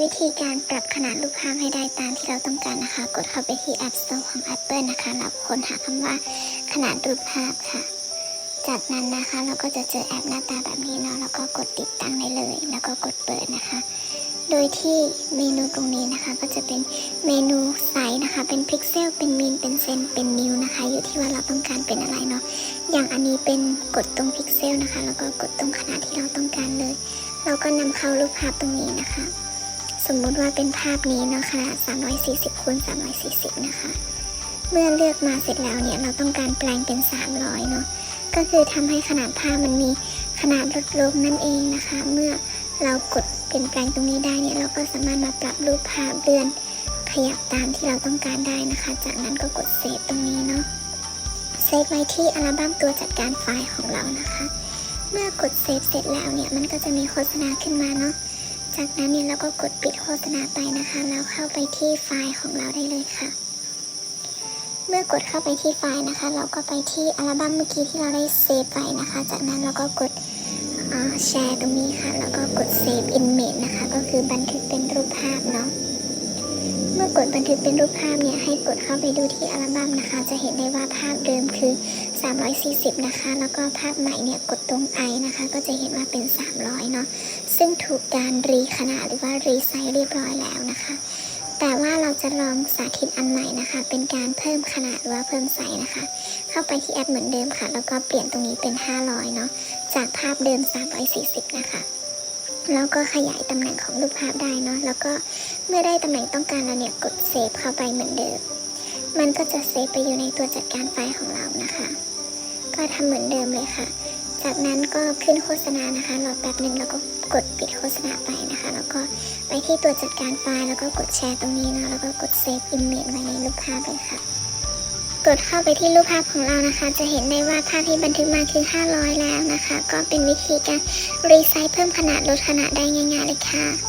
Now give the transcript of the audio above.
วิธีการปรับขนาดรูปภาพให้ได้ตามที่เราต้องการนะคะ กดเข้าไปที่ App Store ของ Apple นะคะแล้วค้นหาคำว่าขนาดรูปภาพค่ะ จากนั้นนะคะเราก็จะเจอแอปหน้าตาแบบนี้เนาะแล้วก็กดติดตั้งได้เลย แล้วก็กดเปิดนะคะ โดยที่เมนูตรงนี้นะคะ ก็จะเป็นเมนูไซส์นะคะ เป็นพิกเซลเป็นมิลเป็นเซนเป็นนิ้วนะคะ อยู่ที่ว่าเราต้องการเป็นอะไรเนาะอย่างอันนี้เป็นกดตรงพิกเซลนะคะ แล้วก็กดตรงขนาดที่เราต้องการเลย เราก็นำเข้ารูปภาพตรงนี้นะคะ มมุติว่าเป็นภาพนี้เนาะขนาด 340คูณ340 นะคะ เมื่อเลือกมาเสร็จแล้วเนี่ยเราต้องการแปลงเป็น 300 เนาะ ก็คือทำให้ขนาดภาพมันมีขนาดลดลงนั่นเองนะคะ เมื่อเรากดเปลี่ยนแปลงตรงนี้ได้เนี่ยเราก็สามารถมาปรับรูปภาพเลื่อนขยับตามที่เราต้องการได้นะคะ จากนั้นก็กดเซฟตรงนี้เนาะ เซฟไว้ที่อัลบั้มตัวจัดการไฟล์ของเรานะคะ เมื่อกดเซฟเสร็จแล้วเนี่ยมันก็จะมีโฆษณาขึ้นมาเนาะ จากนั้นเนี่ยเราก็กดปิดโฆษณาไปนะคะ แล้วเข้าไปที่ไฟล์ของเราได้เลยค่ะ เมื่อกดเข้าไปที่ไฟล์นะคะ เราก็ไปที่อัลบั้มเมื่อกี้ที่เราได้เซฟไว้นะคะ จากนั้นเราก็กดแชร์ตรงนี้ค่ะ แล้วก็กด Save Image นะคะ ก็คือบันทึกเป็นรูปภาพเนาะ เมื่อกดบันทึกเป็นรูปภาพเนี่ย ให้กดเข้าไปดูที่อัลบั้มนะคะ จะเห็นได้ว่าภาพเดิมคือ 340 นะคะ แล้วก็ภาพใหม่เนี่ย กดตรงไอนะคะ ก็จะเห็นว่าเป็น 300 เนาะ ซึ่งถูกการรีขนาดหรือว่ารีไซส์เรียบร้อยแล้วนะคะ แต่ว่าเราจะลองสาธิตอันใหม่นะคะ เป็นการเพิ่มขนาดหรือว่าเพิ่มไซส์นะคะ เข้าไปที่แอปเหมือนเดิมค่ะ แล้วก็เปลี่ยนตรงนี้เป็น 500 เนาะจากภาพเดิม 340 นะคะแล้วก็ขยายตำแหน่งของรูปภาพได้เนาะ แล้วก็เมื่อได้ตำแหน่งต้องการแล้วเนี่ยกดเซฟเข้าไปเหมือนเดิม มันก็จะเซฟไปอยู่ในตัวจัดการไฟล์ของเรานะคะ ก็ทำเหมือนเดิมเลยค่ะ จากนั้นก็ขึ้นโฆษณานะคะรอแป๊บหนึ่งแล้วก็กดปิดโฆษณาไปนะคะ แล้วก็ไปที่ตัวจัดการไฟล์แล้วก็กดแชร์ตรงนี้เนาะแล้วก็กดเซฟอิมเมจไว้ในรูปภาพเลยค่ะกดเข้าไปที่รูปภาพของเรานะคะ จะเห็นได้ว่าภาพที่บันทึกมาคือ 500 แล้วนะคะ ก็เป็นวิธีการรีไซส์เพิ่มขนาดลดขนาดได้ง่ายๆเลยค่ะ